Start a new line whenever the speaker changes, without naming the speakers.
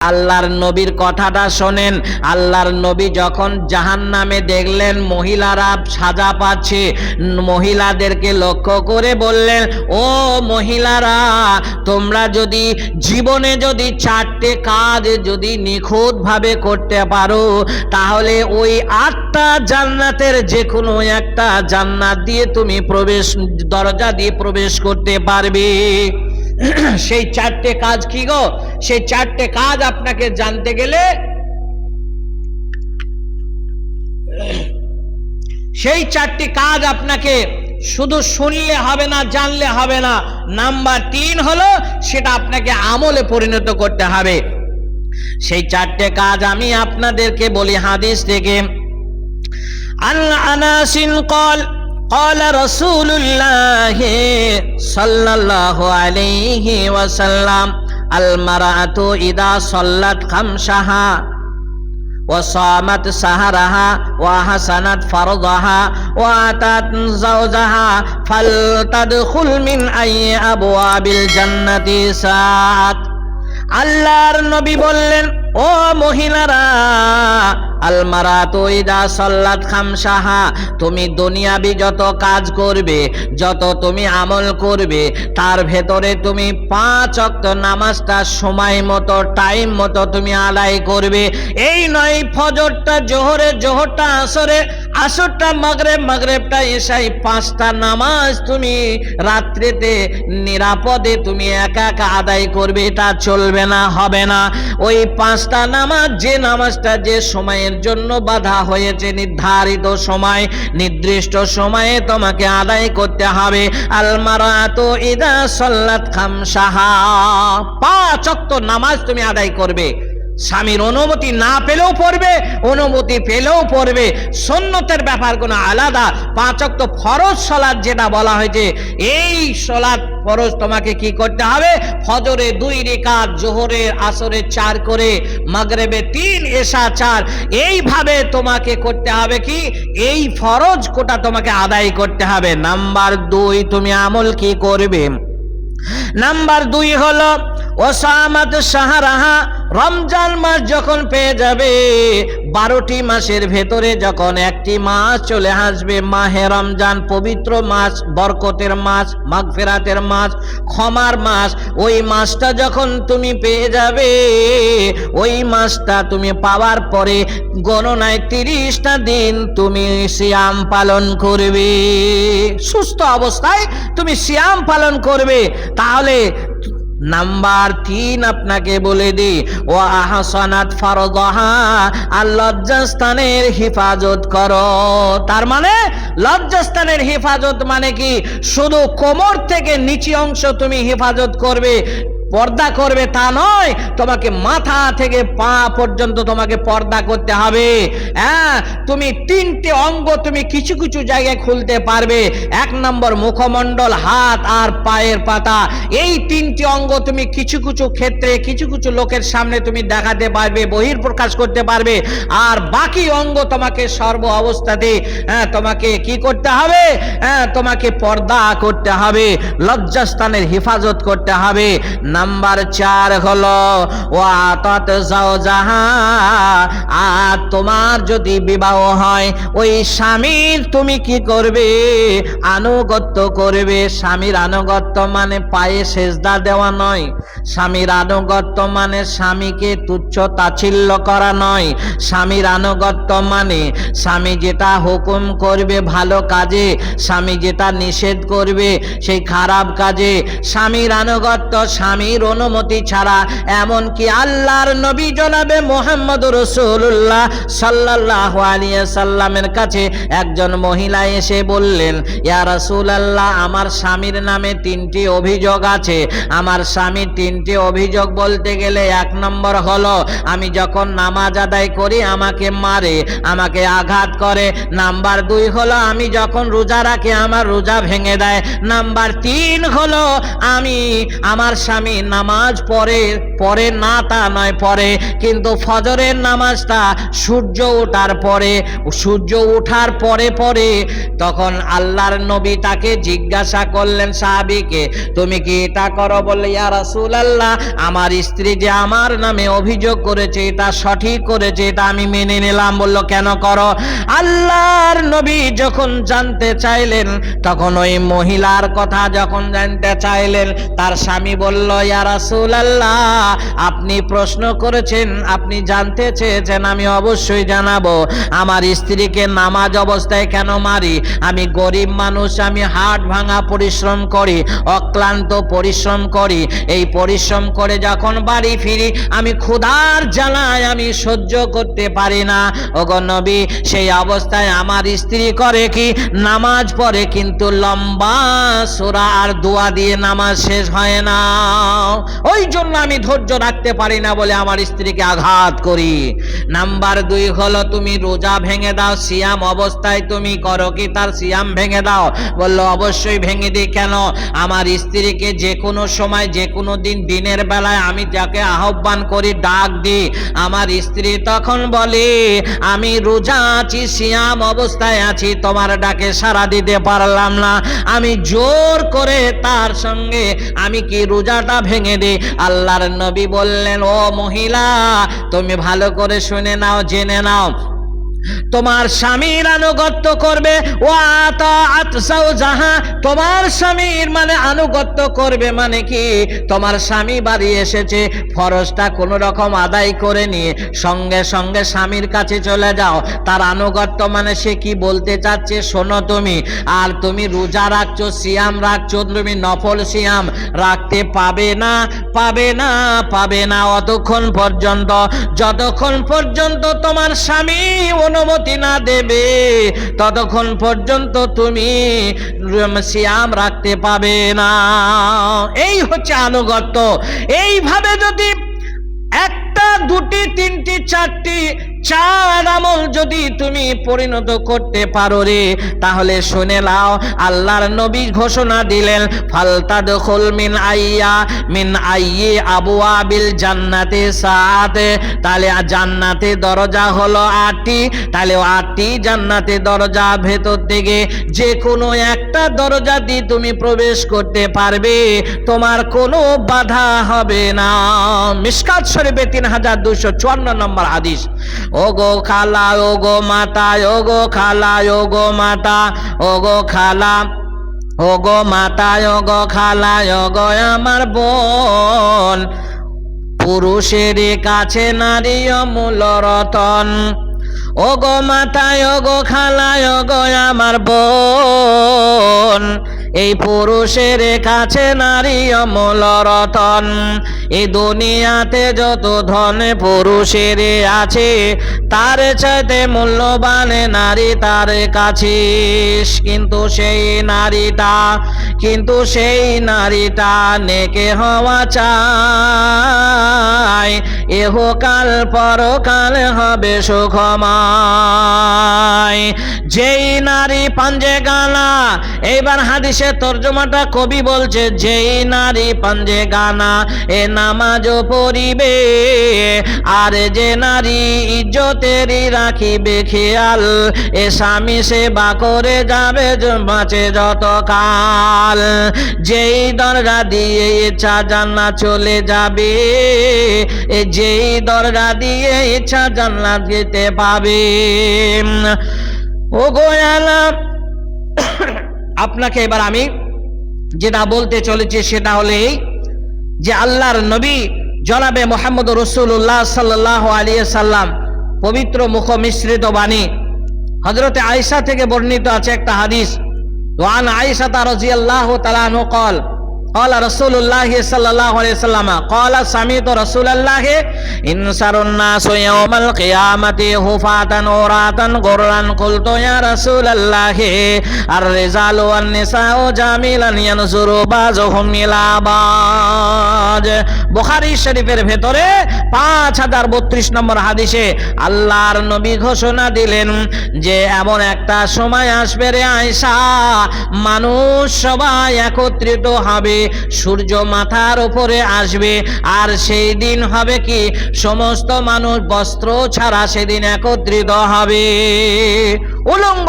আল্লাহর নবীর কথাটা শোনেন। আল্লাহর নবী যখন জাহান নামে দেখলেন, মহিলারা সাজা পাচ্ছে, মহিলাদেরকে লক্ষ্য করে বললেন, ও মহিলারা, তোমরা যদি জীবনে যদি চারটে কাজ যদি নিখুঁতভাবে করতে পারো, তাহলে ওই আটটা জান্নাতের যে কোনো একটা জান্নাত দিয়ে তুমি প্রবেশ, দরজা দিয়ে প্রবেশ করতে পারবে। সেই চারটে কাজ কি গো? সেই চারটে কাজ আপনাকে জানতে গেলে সেই চারটি কাজ আপনাকে শুধু শুনলে হবে না জানলে হবে না নাম্বার তিন হলো সেটা আপনাকে আমলে পরিণত করতে হবে সেই চারটে কাজ আমি আপনাদেরকে বলি হাদিস থেকে عن أنس قال قال رسول الله صلى الله عليه وسلم المرأة إذا صلت خمسها وصامت سهرها وحسنت فرضها وآتت زوجها فلتدخل من أي أبواب الجنة ساعت আল্লাহর নবী বললেন, ও মহিলারা, আলমারা তো ইদা সল্লাত খামসাহা, তুমি দুনিয়াবি যত কাজ করবে, যত তুমি আমল করবে, তার ভেতরে তুমি পাঁচ অক্ত নামাজটা সময় মতো টাইম মতো তুমি আদায় করবে। এই নয় ফজরটা জোহরে জোহরটা আসরে আসরটা মাগরেব, মাগরেবটা এসাই পাঁচটা নামাজ তুমি রাত্রিতে নিরাপদে তুমি একা একা আদায় করবে এটা চলবে না, হবে না। ওই পাঁচটা নামাজ, যে নামাজটা যে সময়ের জন্য বাধা হয়েছে, নির্ধারিত সময়, নির্দিষ্ট সময়ে তোমাকে আদায় করতে হবে। আলমারা তো ইদা সল্লাত খামসাহা, পাঁচ নামাজ তুমি আদায় করবে। স্বামীর অনুমতি না পেলেও পড়বে, অনুমতি পেলেও পড়বে। সন্ন্যতের ব্যাপার কোনো আলাদা। পাঁচ অক্ত ফরজ সলাদ যেটা বলা হয়েছে, এই সলাদ ফরজ তোমাকে কি করতে হবে? ফজরে দুই রেখাত, জোহরের আসরে চার করে, মাগরেবে তিন এসা চার। এইভাবে তোমাকে করতে হবে কি? এই ফরজ কোটা তোমাকে আদায় করতে হবে। নাম্বার দুই, তুমি আমল কি করবে? নাম্বার দুই হলো ওসামাত সাহারাহা রমজান মাস যখন পেয়ে যাবে, বারোটি মাসের ভেতরে যখন একটি মাস চলে আসবে, মাহে রমজান পবিত্র মাস, বরকতের মাস, মাগফেরাতের মাস, ক্ষমার মাস, ওই মাসটা যখন তুমি পেয়ে যাবে, ওই মাসটা তুমি পাওয়ার পরে গণনায় তিরিশটা দিন তুমি সিয়াম পালন করবে। সুস্থ অবস্থায় তুমি সিয়াম পালন করবে। তাহলে নাম্বার তিন আপনাকে বলে দি ও আহসানাত ফরদহা, আর লজ্জাস্থানের হেফাজত কর। তার মানে লজ্জাস্থানের হেফাজত মানে কি? শুধু কোমর থেকে নিচে অংশ তুমি হেফাজত করবে পর্দা করবে তা নয়, তোমাকে মাথা থেকে পা পর্যন্ত তোমাকে পর্দা করতে হবে। হ্যাঁ তুমি তিনটে অঙ্গ তুমি কিছু কিছু জায়গায় খুলতে পারবে। এক নম্বর মুখমণ্ডল, হাত আর পায়ের পাতা। এই তিনটি অঙ্গ তুমি কিছু কিছু ক্ষেত্রে, কিছু কিছু লোকের সামনে তুমি দেখাতে পারবে বহির প্রকাশ করতে পারবে। আর বাকি অঙ্গ তোমাকে সর্ব অবস্থাতে হ্যাঁ তোমাকে কি করতে হবে? হ্যাঁ তোমাকে পর্দা করতে হবে, লজ্জাস্থানের হেফাজত করতে হবে। নাম্বার চার হলো ও আতত যাও যাহা, আর তোমার যদি বিবাহ হয়, ওই স্বামীর তুমি কি করবে? আনুগত্য করবে। স্বামীর আনুগত্য মানে পায়ে সেজদা দেওয়া নয়। স্বামীর আনুগত্য মানে স্বামীকে তুচ্ছ তাচ্ছিল্য করা নয়। স্বামীর আনুগত্য মানে স্বামী যেটা হুকুম করবে ভালো কাজে, স্বামী যেটা নিষেধ করবে সেই খারাপ কাজে। স্বামীর আনুগত্য স্বামীর অনুমতি ছাড়া, এমনকি আল্লাহর নবী জনাবে মোহাম্মদ রসুল্লাহ সাল্লাহ আলিয়া সাল্লামের কাছে একজন মহিলা এসে বললেন, ইয়া রাসূলুল্লাহ, আমার স্বামীর নামে তিনটি অভিযোগ আছে। আমার স্বামী তিনটি অভিযোগ বলতে গেলে এক নম্বর হলো, আমি যখন নামাজ আদায় করি, আমাকে মারে, আমাকে আঘাত করে। নাম্বার দুই হলো, আমি যখন রোজা রাখি, আমার রোজা ভেঙে দেয়। নাম্বার তিন হলো, আমি আমার স্বামী নামাজ পড়ে পরে না তা নয় পরে কিন্তু ফজরের নামাজটা সূর্য ওঠার পরে, সূর্য ওঠার পরে পরে তখন আল্লাহর নবী তাকে জিজ্ঞাসা করলেন, সাহাবিকে, তুমি কি এটা করো? বললে, ইয়া রাসূলুল্লাহ, আমার স্ত্রী যে আমার নামে অভিযোগ করেছে, এটা সঠিক করেছে, এটা আমি মেনে নিলাম। বলল, কেন করো? আল্লাহর নবী যখন জানতে চাইলেন, তখন ওই মহিলার কথা যখন জানতে চাইলেন, তার স্বামী বলল ইয়া আপনি প্রশ্ন করেছেন, আপনি জানতে চেয়েছেন, আমি অবশ্যই জানাব। আমার স্ত্রীকে নামাজ অবস্থায় কেন মারি? আমি গরিব মানুষ, আমি হাট ভাঙা পরিশ্রম করি, অক্লান্ত পরিশ্রম করি। এই পরিশ্রম করে যখন বাড়ি ফিরি, আমি ক্ষুধার জ্বালায় আমি সহ্য করতে পারি না। ওগো সেই অবস্থায় আমার স্ত্রী করে কি? নামাজ পড়ে, কিন্তু লম্বা সোরা আর দোয়া দিয়ে নামাজ শেষ হয় না। ওই জন্য আমি ধৈর্য রাখতে পারি না বলে আমার স্ত্রীকে আঘাত করি। নাম্বার দুই হলো, তুমি রোজা ভেঙে দাও, সিয়াম অবস্থায় তুমি করো কি তার সিয়াম ভেঙে দাও? বলল, অবশ্যই ভেঙে দিই। কেন? আমার স্ত্রীকে যে কোনো সময়, যে কোনো দিন, দিনের বেলায় আমি যাকে আহ্বান করি, ডাক দিই। আমার স্ত্রী তখন বলে, আমি রোজা আছি, সিয়াম অবস্থায় আছি, তোমার ডাকে সারা দিতে পারলাম না। আমি জোর করে তার সঙ্গে, আমি কি রোজাটা ভেঙে দে। আল্লাহর নবী বললেন ও মহিলা তুমি ভালো করে শুনে নাও জেনে নাও। তোমার স্বামীর আনুগত্য করবে। ও আতাও যাহা তোমার স্বামীর মানে আনুগত্য করবে মানে কি? তোমার স্বামী বাড়ি এসেছে, ফরজটা কোনো রকম আদায় করে নিয়ে সঙ্গে সঙ্গে স্বামীর কাছে চলে যাও। তার আনুগত্য মানে সে কি বলতে চাচ্ছে শোনো তুমি। আর তুমি রোজা রাখছো, সিয়াম রাখছো, তুমি নফল সিয়াম রাখতে পাবে না পাবে না পাবে না অতক্ষণ পর্যন্ত। যতক্ষণ পর্যন্ত তোমার স্বামী অনুমতি না দেবে, ততক্ষণ পর্যন্ত তুমি সিয়াম রাখতে পাবে না। এই হচ্ছে আনুগত্য। এইভাবে যদি একটা, দুটি, তিনটি, চারটি চার আমল যদি তুমি পরিণত করতে পারো রে, তাহলে শুনে নাও, আল্লাহর নবী ঘোষণা দিলেন ফালতাদ মিন আইয়া, মিন আইয়ে আবু আবিল জান্নাতে সাতে। তাহলে জান্নাতে দরজা হলো আটটি, তাহলে আটটি জান্নাতে দরজা ভেতর থেকে যে কোনো একটা দরজা দিয়ে তুমি প্রবেশ করতে পারবে, তোমার কোনো বাধা হবে না। মিসকাত শরীফে তিন হাজার দুশো চুয়ান্ন নম্বর হাদিস। ও গো খালা ও গো মাতা ও গো খালা ও গো মাতা ও গো খালা ও গো মাতা ও গো খালা ও গো আমার বোন। পুরুষের কাছে নারী অমূল রতন। ও গো মাতায় ও গো খালায় ও আমার বোন। এই পুরুষের কাছে নারী অমূল রতন। এই দুনিয়াতে যত ধন পুরুষের আছে, তার চাইতে মূল্যবান নারী তার কাছে। কিন্তু সেই নারীটা, কিন্তু সেই নারীটা নেকে হওয়া চায় এহকাল পরকাল হবে সুখময়। যেই নারী পাঞ্জে গানা, এইবার হাদিসের তর্জমাটা কবি বলছে, যেই নারী পাঞ্জে গানা, এ নামাজও পড়িবে, আর যে নারী ইজ্জতেরই রাখিবে খেয়াল, এ স্বামী সেবা করে যাবে বাঁচে যত কাল যেই দরজা দিয়ে ইচ্ছা জান্না চলে যাবে, এ যেই দরজা দিয়ে ইচ্ছা জান্নাত যেতে পাবে। ও গোয়ালা আপনাকে এবার আমি যেটা বলতে চলেছি সেটা হলে যে আল্লাহর নবী জনাবে মোহাম্মদ রসুল্লাহ সাল্লাহ আলিয়া সাল্লাম পবিত্র মুখ মিশ্রিত বাণী। হজরতে আয়সা থেকে বর্ণিত আছে একটা হাদিস। ওয়ান আয়সা রাজি আল্লাহ তালানু কল قال رسول الله صلى الله عليه وسلم قال سمعت رسول الله انصر الناس يوم القيامة هفاة عراة غرا قلت يا رسول الله الرجال والنساء جميلا ينظر بعضهم إلى بعض বুখারী শরীফের ভেতরে পাঁচ হাজার বত্রিশ নম্বর হাদিসে আল্লাহর নবী ঘোষণা দিলেন যে এমন একটা সময় আসবে রে আয়সা মানুষ সবাই একত্রিত হবে সূর্য মাথার উপরে আসবে। আর সেই দিন হবে কি? সমস্ত মানুষ বস্ত্র ছাড়া সেদিন একত্রিত হবে। উলঙ্গ